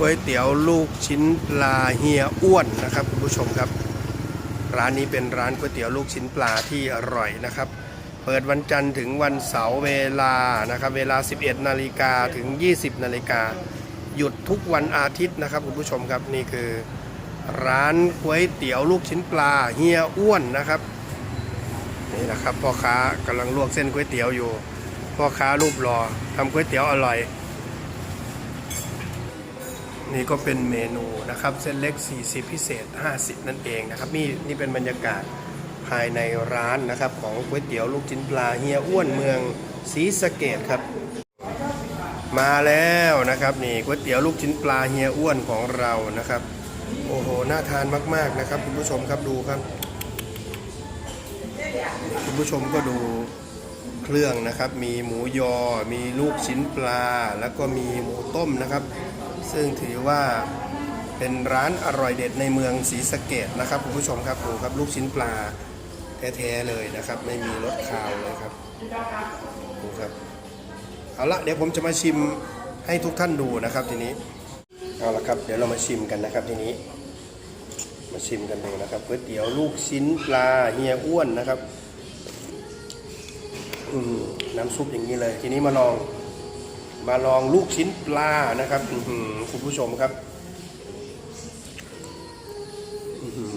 ก๋วยเตี๋ยวลูกชิ้นปลาเฮียอ้วนนะครับคุณผู้ชมครับ ร้านนี้เป็นร้านก๋วยเตี๋ยวลูกชิ้นปลาที่อร่อยนะครับ เปิดวันจันทร์ถึงวันเสาร์เวลานะครับเวลา 11นาฬิกาถึง 20นาฬิกาหยุดทุกวันอาทิตย์นะครับคุณผู้ชมครับนี่คือ ร้านก๋วยเตี๋ยวลูกชิ้นปลาเฮียอ้วนนะครับนี่นะครับพ่อค้ากำลังลวกเส้นก๋วยเตี๋ยวอยู่พ่อค้ารูปหล่อทำก๋วยเตี๋ยวอร่อย นี่ก็เป็นเมนูนะครับ เส้นเล็ก 40 พิเศษ 50 นั่นเองนะครับนี่นี่เป็นบรรยากาศภายในร้านนะครับ ของก๋วยเตี๋ยวลูกชิ้นปลาเฮียอ้วนเมืองศรีสะเกดครับ มาแล้วนะครับนี่ก๋วยเตี๋ยวลูกชิ้นปลาเฮียอ้วนของเรานะครับ โอ้โหน่าทานมาก ๆนะครับคุณผู้ชมครับดูครับคุณผู้ชมก็ดูเครื่องนะครับ มีหมูยอ มีลูกชิ้นปลา แล้วก็มีหมูต้มนะครับ ซึ่งถือว่าเป็นร้านอร่อยเด็ดในเมืองศรีสะเกดนะครับคุณผู้ชมครับดูครับลูกชิ้นปลาแท้ๆเลยนะครับ ไม่มีรสคาวเลยครับดูครับเอาละเดี๋ยวผมจะมาชิมให้ทุกท่านดูนะครับทีนี้เอาละครับเดี๋ยวเรามาชิมกันนะครับทีนี้ มาชิมกันดูนะครับก๋วยเตี๋ยวลูกชิ้นปลาเฮียอ้วนนะครับอืมน้ำซุปอย่างนี้เลย ทีนี้มาลอง มาลองลูกชิ้นปลานะครับคุณผู้ชมครับอือหือ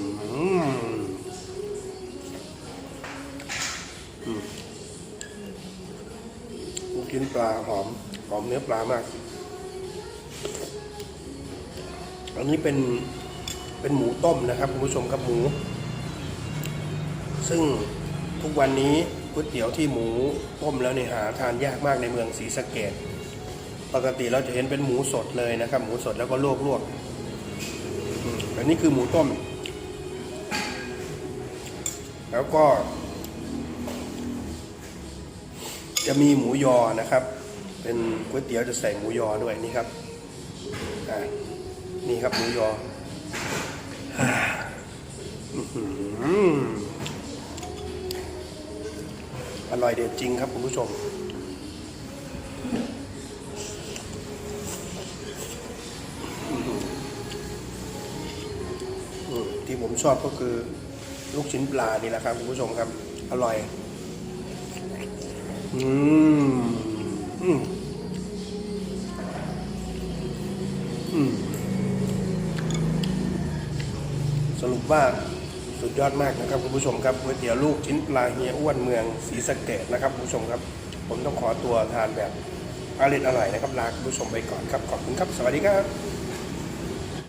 อืมลูกชิ้นปลาหอมหอมเนื้อปลามาก อันนี้เป็นเป็นหมูต้มนะครับคุณผู้ชมครับหมู ซึ่งทุกวันนี้ก๋วยเตี๋ยวที่หมูต้มแล้วเนี่ยหาทานยากมากในเมืองศรีสะเกด ปกติเราจะเห็นเป็นหมูสดเลยนะครับ หมูสดแล้วก็ลวกลวกอันนี้คือหมูต้ม แล้วก็ จะมีหมูยอนะครับ เป็นก๋วยเตี๋ยวจะใส่หมูยอด้วยนี่ครับนี่ครับหมูยอออร่อยเด็ดจริงครับคุณผู้ชม ที่ผมชอบก็คือลูกชิ้นปลานี่แหละครับคุณผู้ชมครับ อร่อย อืม อืม อืม สรุปว่าสุดยอดมากนะครับคุณผู้ชมครับก๋วยเตี๋ยวลูกชิ้นปลาเฮียอ้วนเมืองศรีสะเกดนะครับคุณผู้ชมครับ ผมต้องขอตัวทานแบบอร่อยอร่อยนะครับลาคุณผู้ชมไปก่อนครับ ขอบคุณครับ สวัสดีครับ